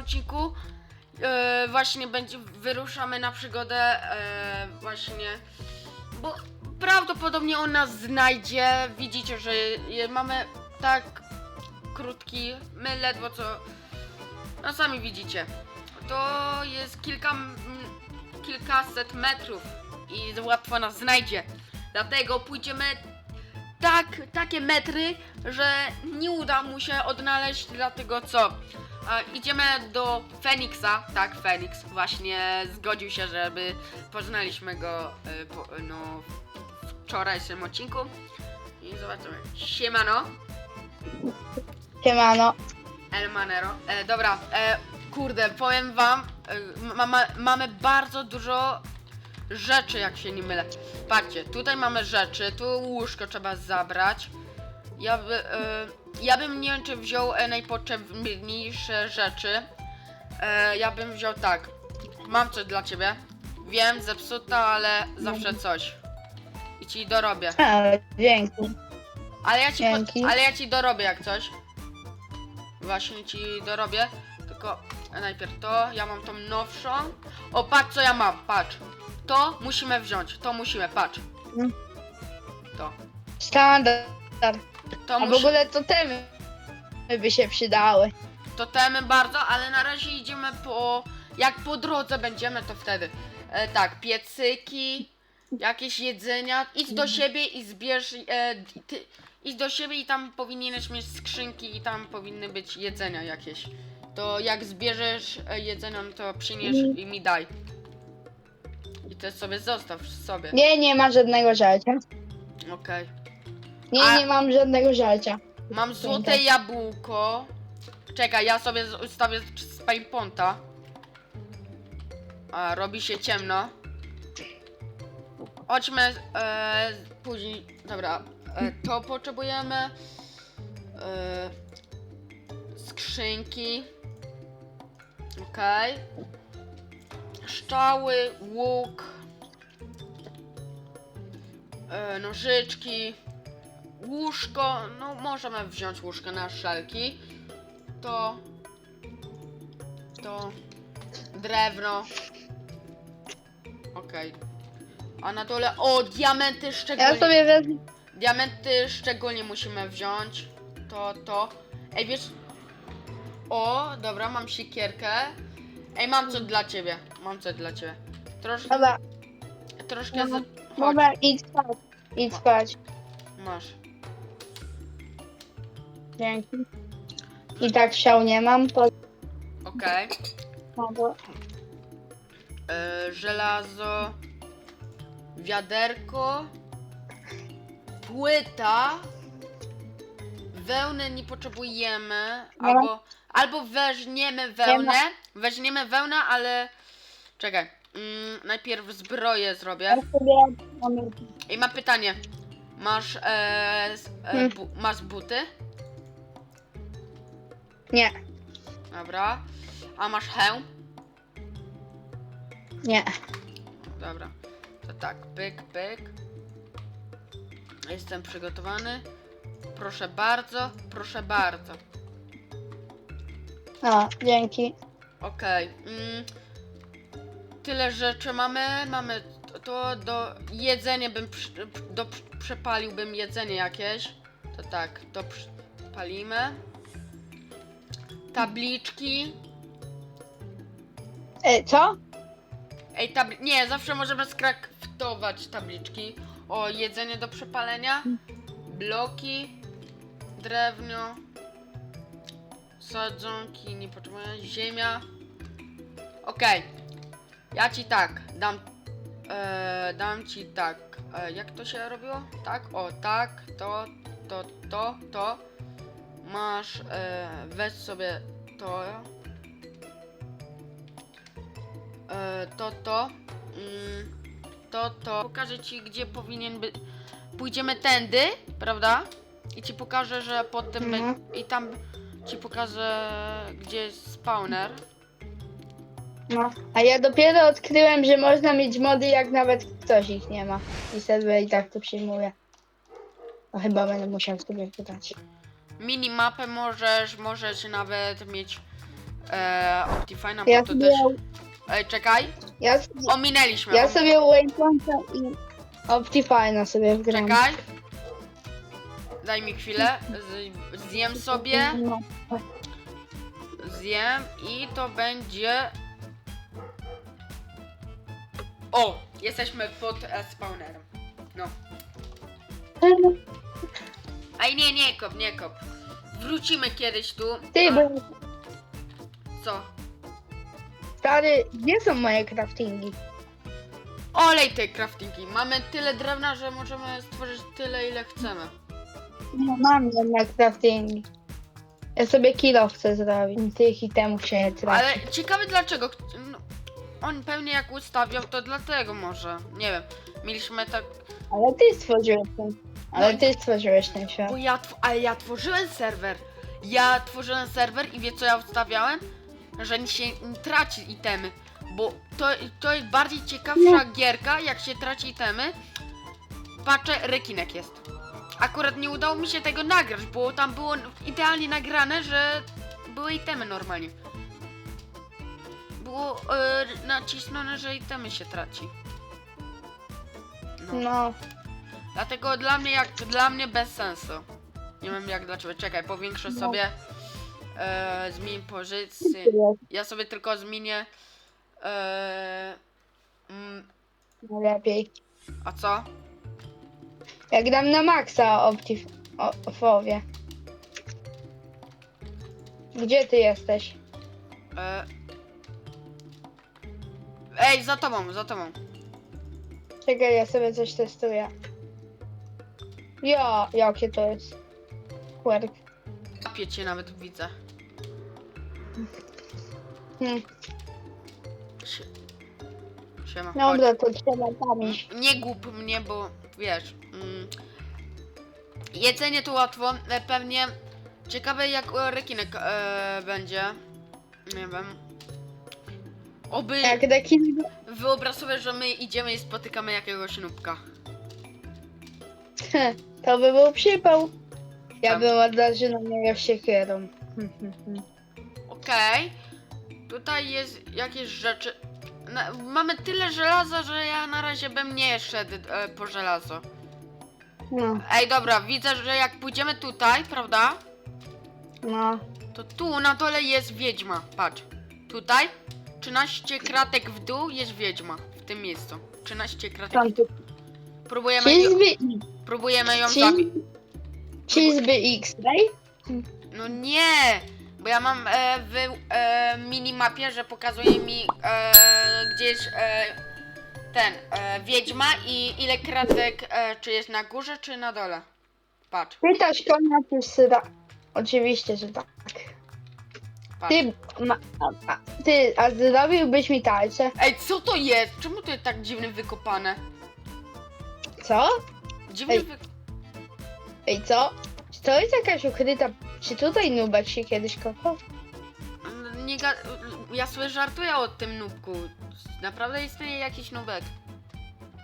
odcinku e, właśnie będzie, wyruszamy na przygodę e, właśnie, bo prawdopodobnie on nas znajdzie. Widzicie, że je, mamy tak krótki, my ledwo co, no sami widzicie. To jest kilka, m- kilkaset metrów i łatwo nas znajdzie. Dlatego pójdziemy tak, takie metry, że nie uda mu się odnaleźć, dlatego co? A, idziemy do Feniksa, tak, Feniks właśnie zgodził się, żeby poznaliśmy go y, po, no, w wczorajszym odcinku. I zobaczymy. Siemano, Siemano. El Manero. E, dobra, e, kurde, powiem wam, e, ma, ma, mamy bardzo dużo rzeczy, jak się nie mylę. Patrzcie, tutaj mamy rzeczy, tu łóżko trzeba zabrać. Ja, by, e, ja bym nie wiem, czy wziął e, najpotrzebniejsze rzeczy. E, ja bym wziął tak. Mam coś dla ciebie. Wiem, zepsuta, ale zawsze coś. I ci dorobię. A, dzięki. Ale ja ci, Dzięki. po, ale ja ci dorobię jak coś. Właśnie ci dorobię. Tylko najpierw to, ja mam tą nowszą. O, patrz co ja mam, patrz. To musimy wziąć, to musimy, patrz. Mhm. To. Standard. To, A w musi, ogóle to temy by się przydały. to temy bardzo, ale na razie idziemy po... Jak po drodze będziemy, to wtedy. E, tak, piecyki, jakieś jedzenia. Idź do siebie i zbierz... E, ty, idź do siebie i tam powinieneś mieć skrzynki i tam powinny być jedzenia jakieś. To jak zbierzesz e, jedzenia, no to przynieś i mi daj. I to sobie zostaw sobie. Nie, nie ma żadnego żarcia. Okej. Nie, A- nie mam żadnego żarcia. Mam złote jabłko. Czekaj, ja sobie z- ustawię spawnponta. A, robi się ciemno. Chodźmy e, później. Dobra, e, to potrzebujemy. E, skrzynki. Okej. Szczały, łuk. E, nożyczki. Łóżko, no możemy wziąć łóżko na szelki. To. To. Drewno. Okej. A na dole. O, diamenty szczególnie. Ja sobie wezmę. Diamenty szczególnie musimy wziąć. To, to. Ej, wiesz. O, dobra, mam sikierkę. Ej, mam coś dla ciebie. Mam coś dla ciebie. Trosz, Dobra, troszkę z... Chodź, dobra, idź spać. Idź spać. masz. Dzięki. I tak siał nie mam, to... Okej. Dobra. e, żelazo, wiaderko, płyta, wełny nie potrzebujemy, No. albo, albo weźmiemy wełnę, weźmiemy wełnę, ale czekaj, mm, najpierw zbroję zrobię. Ja sobie mam... I mam pytanie, masz, e, s- e, Hmm. bu, masz buty? Nie, Dobra, a masz hełm? nie. Dobra, to tak, pyk, pyk. Jestem przygotowany. Proszę bardzo, proszę bardzo. A, dzięki. Okej. Mm, tyle rzeczy mamy. Mamy to, to do jedzenie bym przy, do, przepaliłbym jedzenie jakieś. To tak, to palimy. Tabliczki. E, co? Ej, tabli nie, zawsze możemy skraftować tabliczki. O, jedzenie do przepalenia, bloki, drewno, sadzonki, nie potrzebuję, ziemia. Okej, ja ci tak, dam, e, dam ci tak, e, jak to się robiło? Tak, o, tak, to, to, to, to. Masz, e, weź sobie to, E, to, to. Mm, to, to. Pokażę ci, gdzie powinien być. Pójdziemy tędy, prawda? I ci pokażę, że potem. Mhm. I tam ci pokażę, gdzie jest spawner. No. A ja dopiero odkryłem, że można mieć mody, jak nawet ktoś ich nie ma. I serwer i tak to przyjmuje. No chyba będę musiał sobie pytać. Minimapę możesz, możesz nawet mieć e, Optifine'a, bo Ja to sobie, też... Ej, czekaj, ja, sobie- ominęliśmy. ja sobie Waypointa i Optifine'a sobie wgram. Czekaj. Daj mi chwilę. Z, zjem sobie. No. Zjem i to będzie. O! Jesteśmy pod e, spawnerem. No. Ej, nie, nie kop, nie kop. Wrócimy kiedyś tu. Ty, bo Co? stary, gdzie są moje craftingi? Olej tej craftingi. Mamy tyle drewna, że możemy stworzyć tyle, ile chcemy. No mam jednak craftingi. Ja sobie kilo chcę zrobić. Tych itemów się nie traci. Ale ciekawe dlaczego. No, on pewnie jak ustawiał, to dlatego może. Nie wiem. Mieliśmy tak. Ale ty stworzyłeś ten. Ale No ty stworzyłeś ten świat. Bo ja, tw- ale ja tworzyłem serwer. Ja tworzyłem serwer i wie co ja ustawiałem? Że się nie traci itemy. Bo to, to jest bardziej ciekawsza gierka, jak się traci itemy. Patrzę, rekinek jest. Akurat nie udało mi się tego nagrać, bo tam było idealnie nagrane, że były itemy normalnie. Było e, nacisnąone, że itemy się traci. No. Dlatego dla mnie jak dla mnie bez sensu. Nie wiem jak dlaczego. Czekaj, powiększę No. sobie. E, zmień pozycję. Ja sobie tylko zmienię. E, mm, Najlepiej. a co? Jak dam na maksa optif... O, ofowie. Gdzie ty jesteś? E, ej, za tobą, za tobą. Czekaj, ja sobie coś testuję. Ja, jakie to jest? Quirk. Kapię cię nawet widzę. Hmm. Sie- Siema. chodź. Dobra, to trzeba tam iść. Nie głup mnie, bo wiesz. Mm, jedzenie to łatwo, e, pewnie. Ciekawe jak e, rekinek e, będzie. Nie wiem. Oby Jak rekin... wyobraź sobie, że my idziemy i spotykamy jakiegoś nubka. To by był przypał. Ja Tam. bym odradził na niego siekierą. Okej. Tutaj jest jakieś rzeczy. Na, mamy tyle żelaza, że ja na razie bym nie szedł e, po żelazo. No, Ej, dobra, widzę, że jak pójdziemy tutaj, prawda? no. To tu na dole jest wiedźma. Patrz. Tutaj 13 kratek w dół jest wiedźma. W tym miejscu. 13 kratek. Tam tu. Próbujemy, ją, Cheese'by... próbujemy ją zabić. Cheese'by X-Ray? No nie! Bo ja mam e, w e, minimapie, że pokazuje mi e, gdzieś e, ten e, wiedźma i ile kratek, e, czy jest na górze, czy na dole. Patrz, Pytasz konia, czy syra? Oczywiście, że tak. patrz. Ty, ma, a, a, ty, a zrobiłbyś mi tarczę? Ej, co to jest? Czemu to jest tak dziwnie wykopane? Co? Dziwnie Ej. wy... Ej, co? Czy to jest jakaś ukryta... Czy tutaj nubek się kiedyś kopał? Nie ga... Ja sobie żartuję o tym nubku. Naprawdę istnieje jakiś nubek.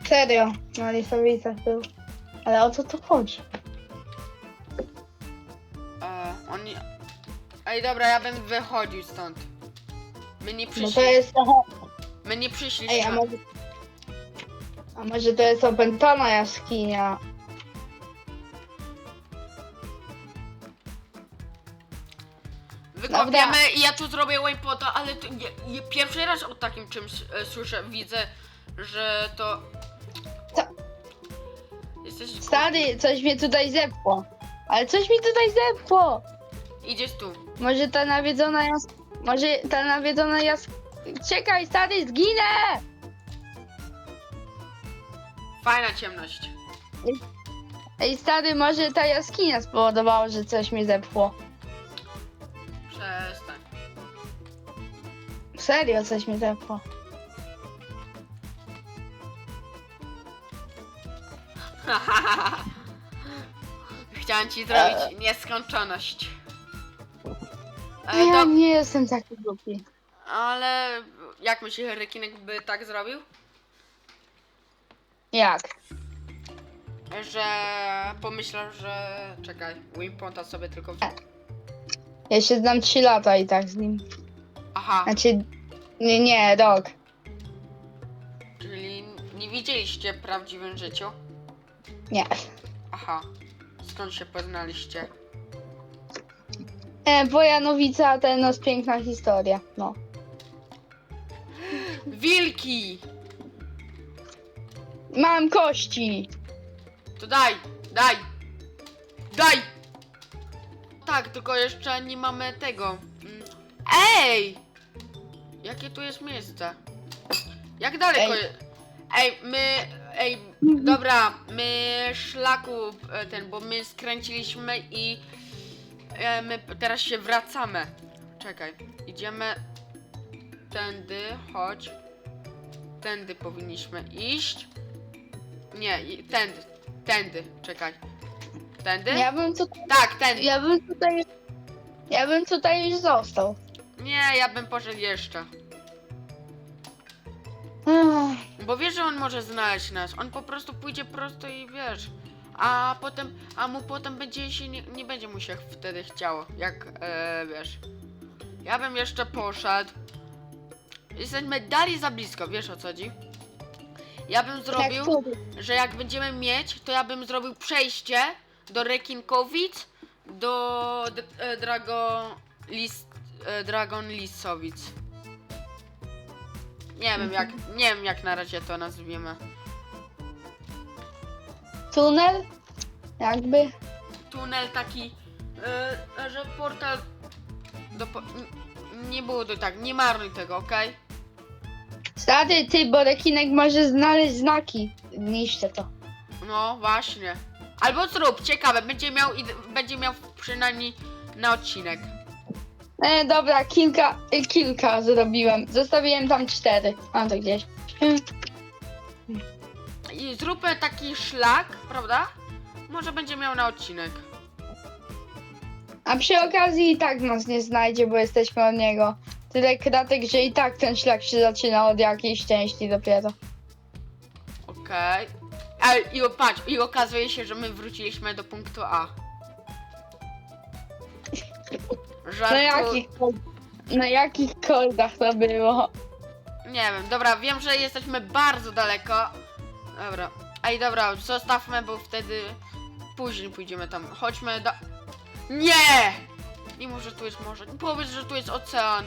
Serio, na listowicach był. Ale o co tu chodzi? E, oni... Ej, dobra, ja bym wychodził stąd. My nie No przyszli... to jest. My nie przyszliśmy. Ej, a może... A może to jest opętana jaskinia? Wykopiemy i ja tu zrobię waypota, ale to, ja, ja pierwszy raz o takim czymś e, słyszę, widzę, że to... Co? Jesteś... Stary, coś mnie tutaj zepło. Ale coś mi tutaj zepło. Idziesz tu. Może ta nawiedzona jas... Może ta nawiedzona jas... Czekaj, stary, zginę! Fajna ciemność. Ej, stary, może ta jaskinia spowodowała, że coś mi zepło. Przestań. Serio, coś mi zepło. Chciałem ci zrobić nieskończoność. A E, ja do, nie jestem taki głupi. ale jak myślisz, rekinek by tak zrobił? Jak? Że pomyślał, że... Czekaj, Wimponta sobie tylko... wzi- Ja się znam 3 lata i tak z nim. Aha, Znaczy, nie, nie, rok. czyli nie widzieliście w prawdziwym życiu? Nie. Aha, skąd się poznaliście? E, Wojanowica, ten no, piękna historia. No. Wilki! Mam kości. To daj, daj, daj! Tak, tylko jeszcze nie mamy tego. Mm. Ej! Jakie tu jest miejsce? Jak daleko Ej. jest? Ej, my, ej, dobra, my szlaku e, ten, bo my skręciliśmy i e, my teraz się wracamy. Czekaj, idziemy tędy, chodź. Tędy powinniśmy iść. Nie, i- tędy, tędy, czekaj. Tędy? Ja bym tu, Tak, tędy. ja bym tutaj, ja bym tutaj już został. Nie, ja bym poszedł jeszcze. Ech, Bo wiesz, że on może znaleźć nas. On po prostu pójdzie prosto i wiesz. A potem, a mu potem będzie się nie, nie będzie mu się wtedy chciało, jak e, wiesz. Ja bym jeszcze poszedł. Jesteśmy dalej za blisko, wiesz o co chodzi? Ja bym zrobił, tu. że jak będziemy mieć, to ja bym zrobił przejście do Rekinkowic, do e, Dragon Lis, e, Dragon Lisowic. Nie wiem jak, nie wiem jak na razie to nazwiemy. Tunel? Jakby. Tunel taki, e, że portal do, po- nie było to tak, nie marnuj tego, okej? Stary, ty, bo rekinek może znaleźć znaki. Niszczę to. No właśnie. Albo zrób, ciekawe, będzie miał, id- będzie miał przynajmniej na odcinek. E, dobra, kilka, e, kilka zrobiłem. Zostawiłem tam cztery. Mam to gdzieś. I zróbmy taki szlak, prawda? Może będzie miał na odcinek. A przy okazji i tak nas nie znajdzie, bo jesteśmy od niego. Tyle kratek, że i tak ten szlak się zaczyna od jakiejś części dopiero. Okej. Ale i o- patrz, i okazuje się, że my wróciliśmy do punktu A. Żartu... Na jakich, na jakich koldach to było? Nie wiem, dobra, wiem, że jesteśmy bardzo daleko. Dobra. Ej, dobra, zostawmy, bo wtedy później pójdziemy tam. Chodźmy do... Nie! Nie mów, że tu jest morze. Powiedz, że tu jest ocean.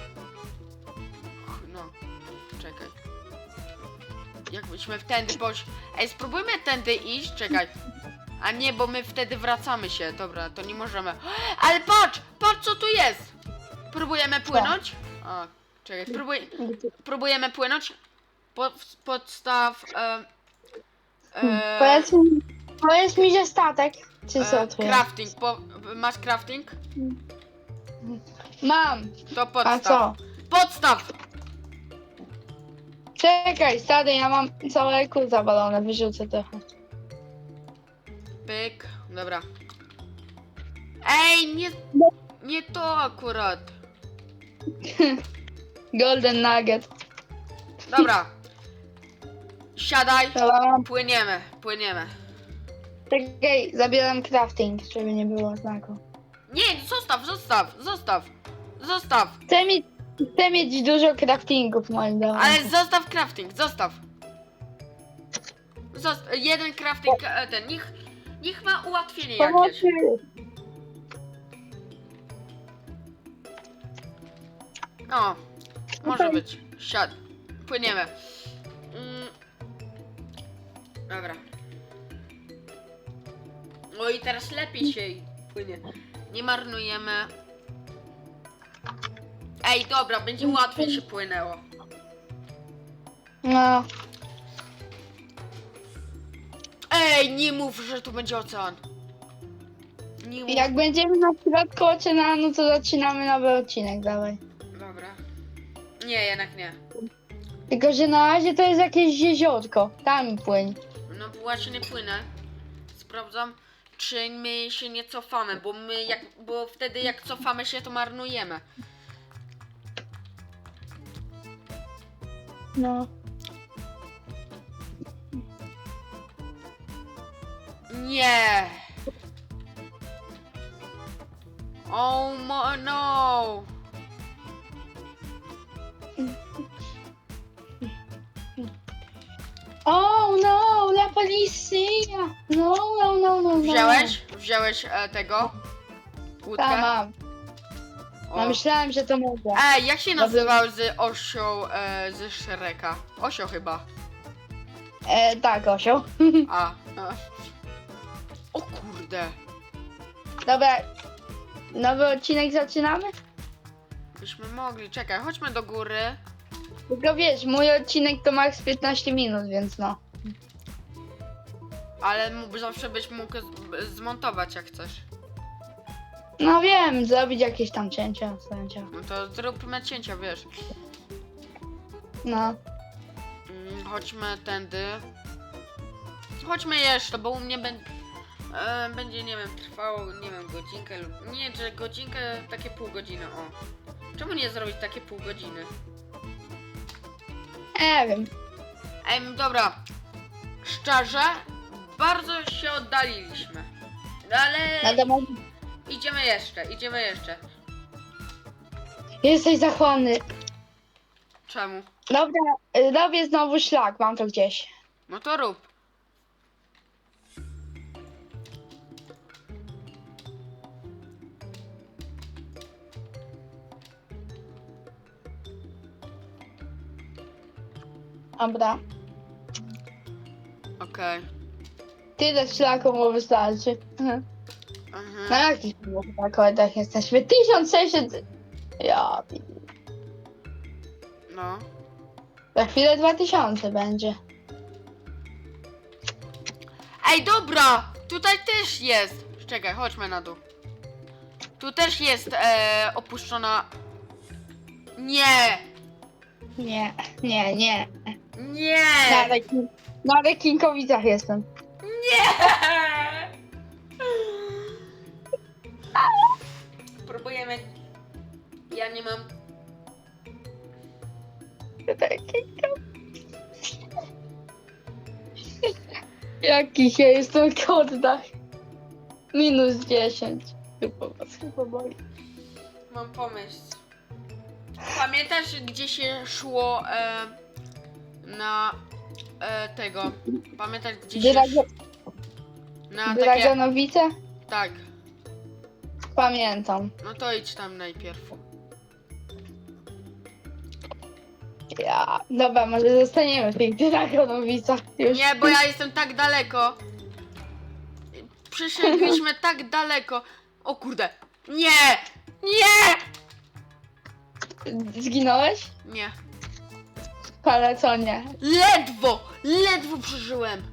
Czekaj. Jakbyśmy tędy poś... Ej, spróbujmy tędy iść, czekaj. A nie, bo my wtedy wracamy się. Dobra, to nie możemy. Ale patrz! Patrz, co tu jest! Próbujemy płynąć? A, czekaj, próbuj... Próbujemy płynąć. Po, podstaw. E, e, Powiedz mi, powiedz mi, że statek. Czy co e, to jest? crafting. Po, masz crafting? Mam. To A podstaw. co? Podstaw! Czekaj, stary, ja mam całe kół zawalone, wyrzucę trochę. Pyk. Dobra. Ej, nie. Nie to akurat. Golden Nugget. Dobra. Siadaj. Dobra. Płyniemy, płyniemy. Czekaj, zabieram crafting, żeby nie było znaku. Nie, zostaw, zostaw, zostaw. Zostaw. Chcę chcę mieć dużo craftingów, moim zdaniem. Ale zostaw crafting, zostaw. Zost jeden crafting, e, ten, niech, niech ma ułatwienie jakieś. Pomocy. O, może Okej. być. Siad. Płyniemy. Mm. Dobra. O i teraz lepiej się płynie. Nie marnujemy. Ej, dobra, będzie łatwiej się płynęło. No, Ej, nie mów, że tu będzie ocean. Nie mów. jak będziemy na środku oceanu, to zaczynamy nowy odcinek, dawaj. Dobra. Nie, jednak nie. Tylko, że na razie to jest jakieś jeziorko. Tam płyń. No właśnie płynę. Sprawdzam, czy my się nie cofamy, bo my jak, bo wtedy jak cofamy się, to marnujemy. No. Nie. Oh mo no. Oh no, la policja! No, no, no, no. no. Wziąłeś? Wziąłeś e, tego? Tak, Łódkę? Tak, mam. O. No, myślałem, że to mogę. Ej, jak się nazywał z osią e, ze Shreka? Osio chyba. E, tak, Osio. A. a. O kurde. Dobra, nowy odcinek zaczynamy? Byśmy mogli. Czekaj, chodźmy do góry. Tylko wiesz, mój odcinek to max 15 minut, więc no. Ale mógł, zawsze byś mógł z, zmontować jak chcesz. No wiem, zrobić jakieś tam cięcia, cięcia. No to zróbmy cięcia, wiesz. No. Mm, chodźmy tędy. Chodźmy jeszcze, bo u mnie bę- e, będzie, nie wiem, trwało, nie wiem, godzinkę lub... Nie, że godzinkę, takie pół godziny, o. Czemu nie zrobić takie pół godziny? Nie wiem. Ej, dobra. Szczerze, bardzo się oddaliliśmy. No ale Na domu... idziemy jeszcze, idziemy jeszcze. Jesteś zachłanny. Czemu? Dobra, y, robię znowu szlak, mam to gdzieś. No to rób. Dobra. Okej. Tyle szlaku mu wystarczy. Na jakich akordach jesteśmy? 1600... Ja... pi- No. Za chwilę 2000 będzie. Ej, dobra! Tutaj też jest. Czekaj, chodźmy na dół. Tu też jest e, opuszczona. Nie! Nie, nie, nie. Nie! Na, rekin... na rekinkowicach jestem. Nie! Ja nie mam. Jakich ja jestem kordach? Minus 10. Chyba was chyba boli. Mam pomysł. Pamiętasz, gdzie się szło e, na e, tego? Pamiętasz, gdzie się. Drago... Na takie. Draganowice? Tak. Pamiętam. No to idź tam najpierw. Ja. Dobra, może zostaniemy w tych Dragonowicach już. Nie, bo ja jestem tak daleko. Przyszedliśmy tak daleko. O kurde. Nie! Nie! Zginąłeś? Nie. Ale co nie? Ledwo! Ledwo przeżyłem!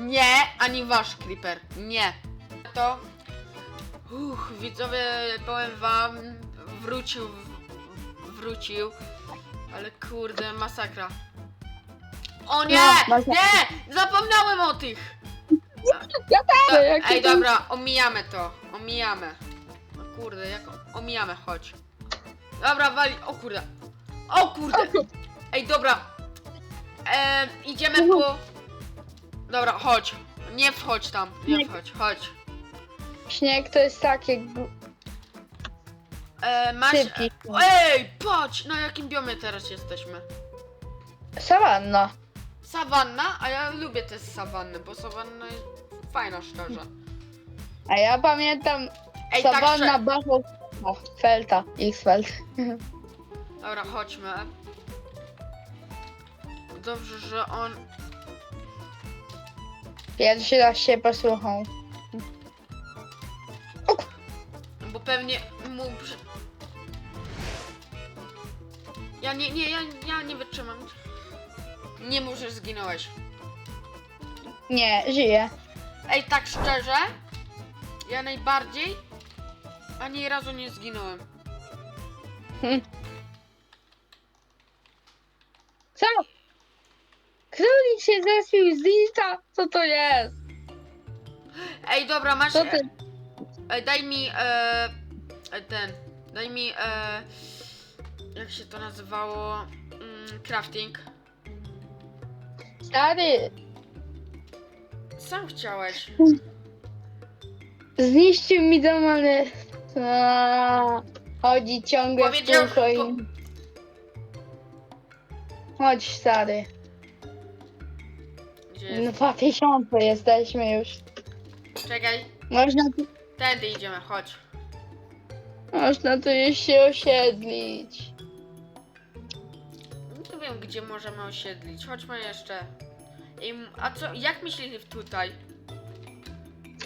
Nie, ani wasz creeper. Nie. To. Uch, widzowie, powiem wam, wrócił. Wrócił. Ale kurde, masakra. O nie! No, masakra. Nie! Zapomniałem o tych! Ja też! ej, dobra, omijamy to. Omijamy. No kurde, jak omijamy, chodź. Dobra, wali. O kurde. O kurde. Ej, dobra. E, idziemy po. Dobra, chodź. Nie wchodź tam. Nie wchodź, chodź. Śnieg to jest takie gu- E, masz. szybki. Ej, patrz, na jakim biomie teraz jesteśmy. Sawanna. Sawanna, a ja lubię te sawanny, bo sawanna jest fajna, szczerze. A ja pamiętam Ej, tak, Sawanna że... Battle o, Felta, X-Felt. Dobra, chodźmy. Dobrze, że on. Pierwszy raz się posłuchał. Bo pewnie mu. przy- Ja nie, nie, ja, ja nie wytrzymam. Nie że zginąłeś. Nie, żyje. Ej, tak szczerze, ja najbardziej ani razu nie zginąłem. Co? Królik się zespił z lista? Co to jest? Ej, dobra, masz. Co ty? E, daj mi e, e, ten. Daj mi e, jak się to nazywało? Mm, crafting. Stary, Sam chciałeś. zniszczył mi dom, ale... A, Chodzi ciągle w Powiedział, kółko i... po- Chodź, stary. Gdzie No jest? dwa tysiące jesteśmy już. Czekaj, Można tu, tędy idziemy, chodź. można tu już się osiedlić. Wiem, gdzie możemy osiedlić. Chodźmy jeszcze. I, a co, jak myślisz tutaj?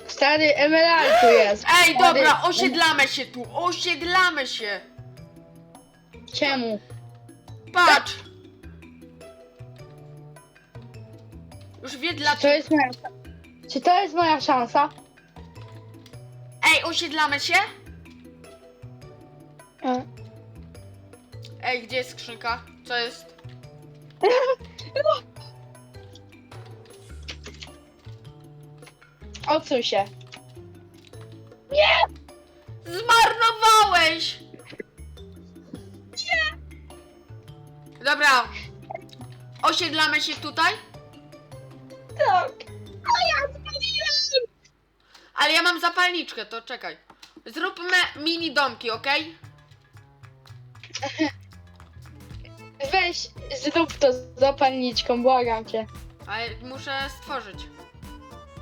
Stary emerald tu jest. Ej, Stary, dobra, osiedlamy się tu, osiedlamy się. Czemu? Patrz. Już wie Czy to dlaczego. jest moja, czy to jest moja szansa? Ej, osiedlamy się? E, Ej, gdzie jest skrzynka? Co jest? Odsuń się. Zmarnowałeś! Nie! Dobra. Osiedlamy się tutaj? Tak. A ja zrobiłem! Ale ja mam zapalniczkę, to czekaj. Zróbmy mini domki, okej? Weź, zrób to z zapalniczką, błagam cię. Ale muszę stworzyć.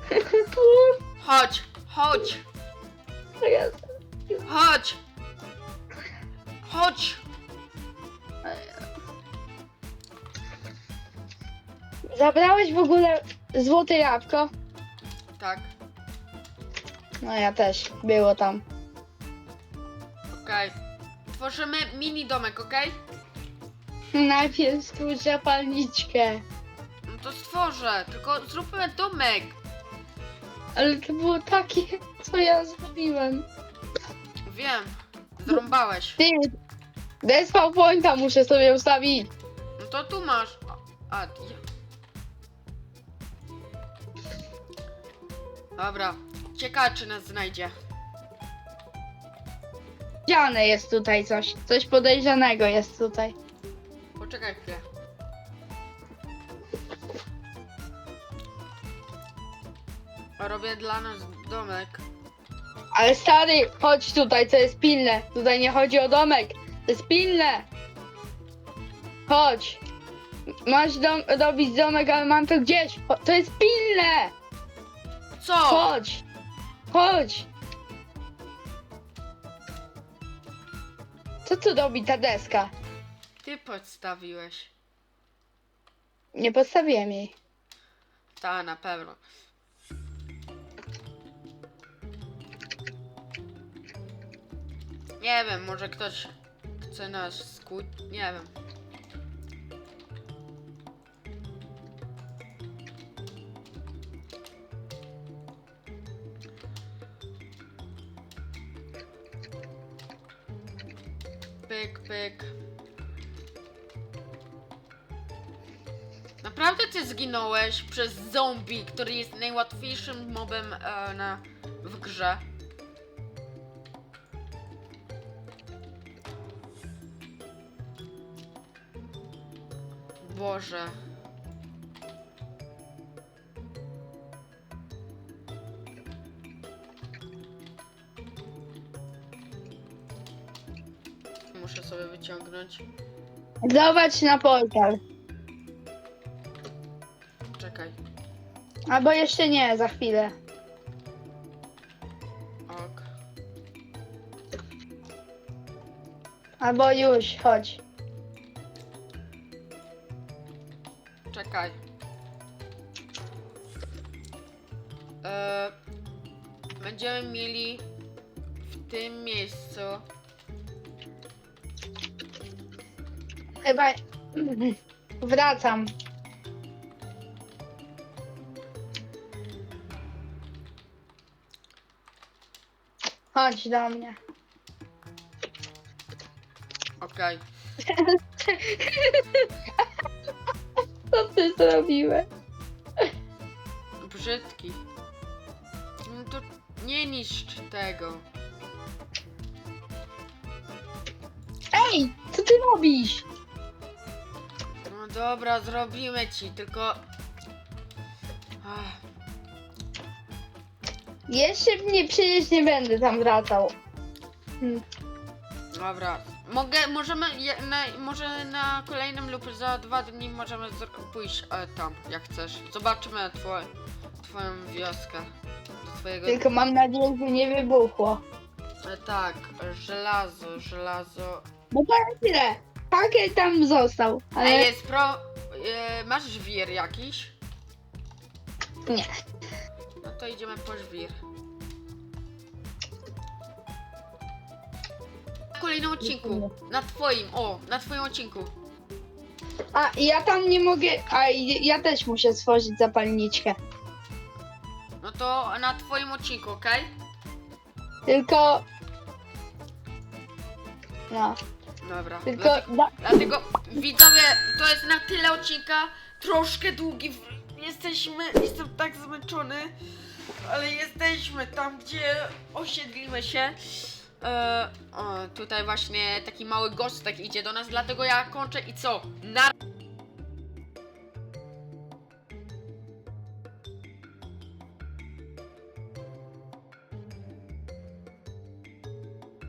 Chodź, chodź, chodź. Chodź. Zabrałeś w ogóle złote jabłko? Tak, No ja też, było tam. okej. Tworzymy mini domek, okej? Najpierw stwórz zapalniczkę. No to stworzę, tylko zróbmy domek. Ale to było takie, co ja zrobiłem. Wiem, zrąbałeś. Ty, despa pointa muszę sobie ustawić. No to tu masz. A, a. Dobra, ciekawe czy nas znajdzie. Dziane jest tutaj coś. Coś podejrzanego jest tutaj. Dla nas domek. Ale stary, chodź tutaj, co jest pilne. Tutaj nie chodzi o domek. To jest pilne. Chodź. Masz dom, robić domek, ale mam to gdzieś. Cho- To jest pilne. Co? Chodź. Chodź. Co tu robi ta deska? Ty podstawiłeś. Nie postawiłem jej. Ta, na pewno. Nie wiem, może ktoś chce nas skuć. Nie wiem. Pyk, pyk. Naprawdę ty zginąłeś przez zombie, który jest najłatwiejszym mobem e, na, w grze. Boże. Muszę sobie wyciągnąć. Zobacz na portal. Czekaj. Albo jeszcze nie, za chwilę. Ok. Albo już, chodź. Czekaj. E, będziemy mieli w tym miejscu. Chyba... Wracam. Chodź do mnie. Okej. Co ty zrobiłeś? Brzydki. No to nie niszcz tego. Ej, co ty robisz? No dobra, zrobimy ci, tylko. Ach, Jeszcze nie, przecież nie będę tam wracał. Hmm. Dobra. Mogę, możemy, je, na, może na kolejnym lub za dwa dni możemy pójść e, tam, jak chcesz. Zobaczymy twoj, twoją wioskę. Do twojego... Tylko mam nadzieję, że nie wybuchło. E, tak, żelazo, żelazo. Bo powiem tyle. Haker tam został, ale Ej, jest pro... E, masz żwir jakiś? nie. No to idziemy po żwir. Kolejnym odcinku. Na twoim, o, na twoim odcinku. A ja tam nie mogę. A i- ja też muszę stworzyć zapalniczkę. No to na twoim odcinku, okej? Tylko. No, Dobra. tylko. Dlatego, Da, dlatego widzowie, to jest na tyle odcinka. Troszkę długi. w- Jesteśmy. Jestem tak zmęczony. Ale jesteśmy tam, gdzie osiedlimy się. E, o, tutaj właśnie taki mały gostek idzie do nas, dlatego ja kończę i co? Na